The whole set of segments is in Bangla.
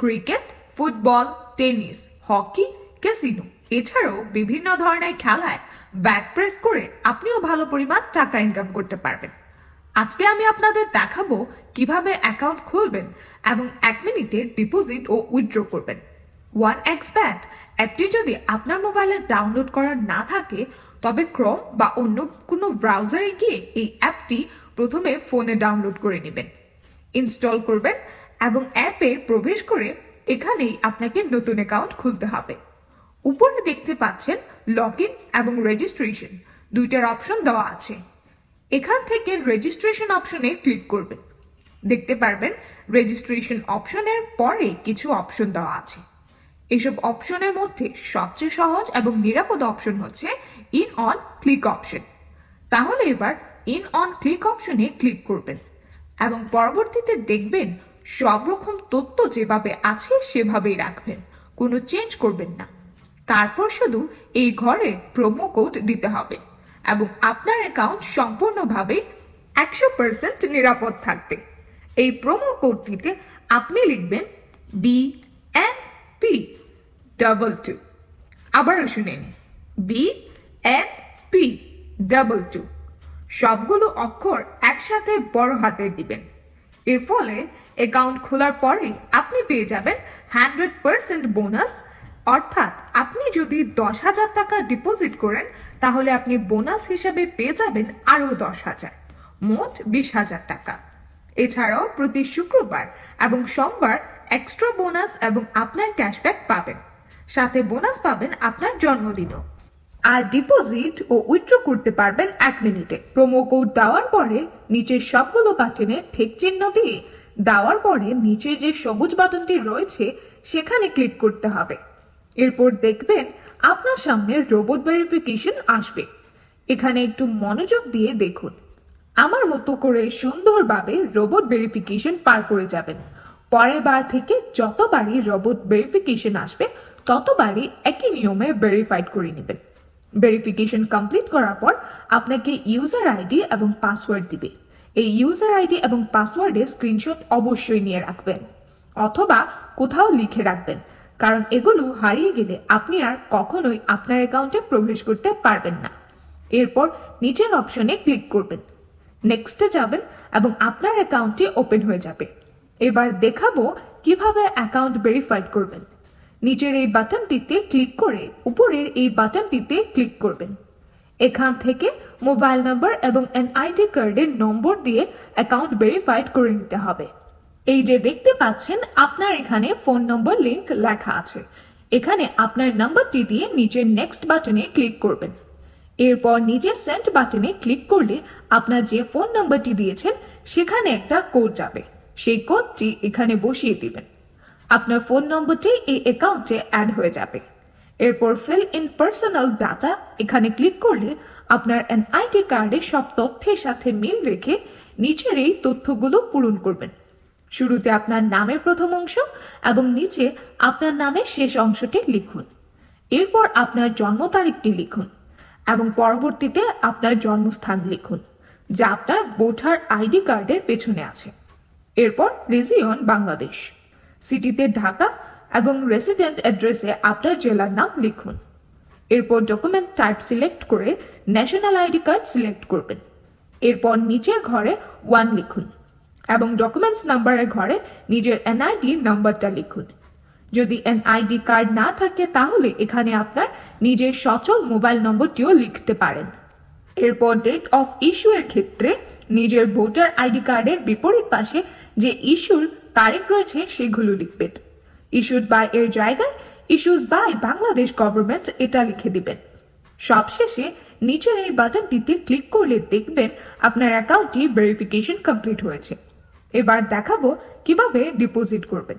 Cricket, football, tennis, hockey, casino. এছাড়াও বিভিন্ন ধরনের খেলায় ব্যাক প্রেস করে আপনিও ভালো পরিমাণ টাকা ইনকাম করতে পারবেন। আজকে আমি আপনাদের দেখাবো কীভাবে অ্যাকাউন্ট খুলবেন এবং এক মিনিটে ডিপোজিট ও উইথড্র করবেন। ওয়ান এক্স ব্যাট অ্যাপটি যদি আপনার মোবাইলে ডাউনলোড করা না থাকে, তবে ক্রম বা অন্য কোনো ব্রাউজারে গিয়ে এই অ্যাপটি প্রথমে ফোনে ডাউনলোড করে নেবেন। ইনস্টল করবেন এবং অ্যাপে প্রবেশ করে এখানেই আপনাকে নতুন অ্যাকাউন্ট খুলতে হবে। উপরে দেখতে পাচ্ছেন লগ ইন এবং রেজিস্ট্রেশন দুইটার অপশন দেওয়া আছে। এখান থেকে রেজিস্ট্রেশন অপশনে ক্লিক করবেন। দেখতে পারবেন রেজিস্ট্রেশন অপশনের পরে কিছু অপশন দেওয়া আছে। এসব অপশনের মধ্যে সবচেয়ে সহজ এবং নিরাপদ অপশন হচ্ছে ইন অন ক্লিক অপশন তাহলে এবার ইন অন ক্লিক অপশনে ক্লিক করবেন এবং পরবর্তীতে দেখবেন সব রকম তথ্য যেভাবে আছে, সেভাবেই রাখবেন। কোনো চেঞ্জ করবেন না। তারপর শুধু এই ঘরে প্রোমো কোড দিতে হবে এবং আপনার অ্যাকাউন্ট সম্পূর্ণভাবে একশো পার্সেন্ট নিরাপদ থাকবে। এই প্রোমো কোডটিতে আপনি লিখবেন B N P double two আবারও শুনে নিন। B N P double two সবগুলো অক্ষর একসাথে বড় হাতের দিবেন। এর ফলে অ্যাকাউন্ট খোলার পরেই আপনি পেয়ে যাবেন হান্ড্রেড পার্সেন্ট বোনাস অর্থাৎ আপনি যদি দশ হাজার টাকা ডিপোজিট করেন, তাহলে আপনি বোনাস হিসেবে পেয়ে যাবেন আরও দশ হাজার, মোট বিশ হাজার টাকা। এছাড়াও প্রতি শুক্রবার এবং সোমবার এক্সট্রা বোনাস এবং আপনার ক্যাশব্যাক পাবেন। সাথে বোনাস পাবেন আপনার জন্মদিনও। আর ডিপোজিট ও উইথড্র করতে পারবেন এক মিনিটে। প্রোমো কোড দেওয়ার পরে নিচের সবগুলো বাটনে ঠিক চিহ্ন দিয়ে দেওয়ার পরে নিচে যে সবুজ বাটনটি রয়েছে, সেখানে ক্লিক করতে হবে। এরপর দেখবেন আপনার সামনে রোবট ভেরিফিকেশন আসবে। এখানে একটু মনোযোগ দিয়ে দেখুন। আমার মতো করে সুন্দরভাবে রোবট ভেরিফিকেশন পার করে যাবেন। পরের বার থেকে যতবারই রোবট ভেরিফিকেশন আসবে, ততবারই একই নিয়মে ভেরিফাইড করে নেবেন। ভেরিফিকেশন কমপ্লিট করার পর আপনাকে ইউজার আইডি এবং পাসওয়ার্ড দিবে। এই ইউজার আইডি এবং পাসওয়ার্ডে স্ক্রিনশট অবশ্যই নিয়ে রাখবেন, অথবা কোথাও লিখে রাখবেন, কারণ এগুলো হারিয়ে গেলে আপনি আর কখনোই আপনার অ্যাকাউন্টে প্রবেশ করতে পারবেন না। এরপর নিচের অপশনে ক্লিক করবেন। নেক্সটে যাবেন এবং আপনার অ্যাকাউন্টটি ওপেন হয়ে যাবে। এবার দেখাবো কীভাবে অ্যাকাউন্ট ভেরিফাইড করবেন। নিচের এই বাটনটিতে ক্লিক করে উপরের এই বাটনটিতে ক্লিক করবেন। এখান থেকে মোবাইল নাম্বার এবং এনআইডি কার্ডের নম্বর দিয়ে অ্যাকাউন্ট ভেরিফাইড করে নিতে হবে। এই যে দেখতে পাচ্ছেন, আপনার এখানে ফোন নম্বর লিংক লেখা আছে। এখানে আপনার নাম্বারটি দিয়ে নিচের নেক্সট বাটনে ক্লিক করবেন। এরপর নিচে সেন্ট বাটনে ক্লিক করলে আপনার যে ফোন নাম্বারটি দিয়েছেন, সেখানে একটা কোড যাবে। সেই কোডটি এখানে বসিয়ে দিবেন। আপনার ফোন নম্বরটি এই অ্যাকাউন্টে অ্যাড হয়ে যাবে। এরপর ফিল ইন পার্সোনাল ডাটা এখানে ক্লিক করলে আপনার এন এনআইডি কার্ডে সব তথ্যের সাথে মিল রেখে নিচের এই তথ্যগুলো পূরণ করবেন। শুরুতে আপনার নামের প্রথম অংশ এবং নিচে আপনার নামের শেষ অংশটি লিখুন। এরপর আপনার জন্ম তারিখটি লিখুন এবং পরবর্তীতে আপনার জন্মস্থান লিখুন, যা আপনার ভোটার আইডি কার্ডের পেছনে আছে। এরপর রিজিয়ন বাংলাদেশ সিটিতে ঢাকা এবং রেসিডেন্ট অ্যাড্রেসে আপনার জেলার নাম লিখুন। এরপর ডকুমেন্ট টাইপ সিলেক্ট করে ন্যাশনাল আইডি কার্ড সিলেক্ট করবেন। এরপর নিচের ঘরে ওয়ান লিখুন এবং ডকুমেন্টস নাম্বারের ঘরে নিজের এনআইডি নাম্বারটা লিখুন। যদি এনআইডি কার্ড না থাকে তাহলে এখানে আপনার নিজের সচল মোবাইল নম্বরটিও লিখতে পারেন। এরপর ডেট অফ ইস্যু এর ক্ষেত্রে নিজের ভোটার আইডি কার্ডের বিপরীত পাশে যে ইস্যুর তারিখ রয়েছে সেগুলো লিখবেন ইস্যুড বাই এর জায়গায় ইস্যুস বাই বাংলাদেশ গভর্নমেন্ট এটা লিখে দিবেন। সবশেষে নিচের এই বাটনটিতে ক্লিক করলে দেখবেন আপনার অ্যাকাউন্টটি ভেরিফিকেশন কমপ্লিট হয়েছে। এবার দেখাবো কীভাবে ডিপোজিট করবেন।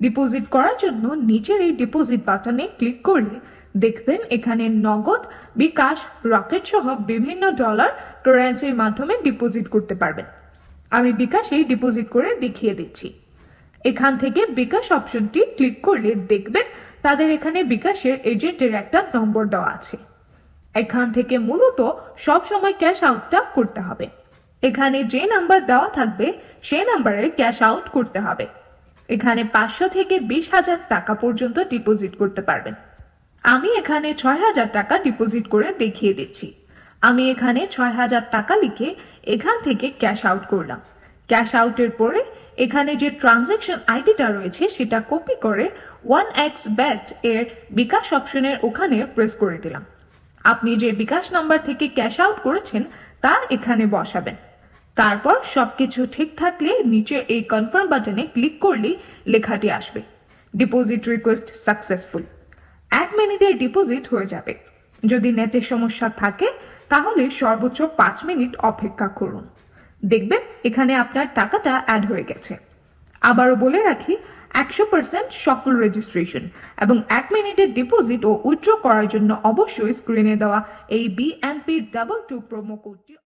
ডিপোজিট করার জন্য নিচের এই ডিপোজিট বাটনে ক্লিক করলে দেখবেন এখানে নগদ, বিকাশ, রকেট সহ বিভিন্ন ডলার কারেন্সির মাধ্যমে ডিপোজিট করতে পারবেন। আমি বিকাশেই ডিপোজিট করে দেখিয়ে দিচ্ছি। এখান থেকে বিকাশ অপশনটি ক্লিক করলে দেখবেন তাদের এখানে বিকাশের এজেন্টের একটা নম্বর দেওয়া আছে। এখান থেকে মূলত সব সময় ক্যাশ আউটটা করতে হবে। এখানে যে নাম্বার দেওয়া থাকবে, সেই নাম্বারে ক্যাশ আউট করতে হবে। এখানে পাঁচশো থেকে বিশ হাজার টাকা পর্যন্ত ডিপোজিট করতে পারবেন। আমি এখানে ছয় হাজার টাকা ডিপোজিট করে দেখিয়ে দিচ্ছি। আমি এখানে ছয় হাজার টাকা লিখে এখান থেকে ক্যাশ আউট করলাম। ক্যাশ আউটের পরে এখানে যে ট্রানজ্যাকশন আইডিটা রয়েছে সেটা কপি করে ওয়ান এক্স ব্যাট এর বিকাশ অপশনের ওখানে প্রেস করে দিলাম। আপনি যে বিকাশ নাম্বার থেকে ক্যাশ আউট করেছেন তা এখানে বসাবেন। তারপর সবকিছু ঠিক থাকলে নিচে এই কনফার্ম বাটনে ক্লিক করলেই লেখাটি আসবে। Deposit request successful. এক মিনিটে ডিপোজিট হয়ে যাবে। যদি নেটের সমস্যা থাকে তাহলে সর্বোচ্চ পাঁচ মিনিট অপেক্ষা করুন। দেখবেন এখানে আপনার টাকাটা অ্যাড হয়ে গেছে। আবারও বলে রাখি, একশো পার্সেন্ট সফল রেজিস্ট্রেশন এবং এক মিনিটের ডিপোজিট ও উইথড্র করার জন্য অবশ্যই স্ক্রিনে দেওয়া এই বিএনপি ডাবল টু প্রোমো কোডটি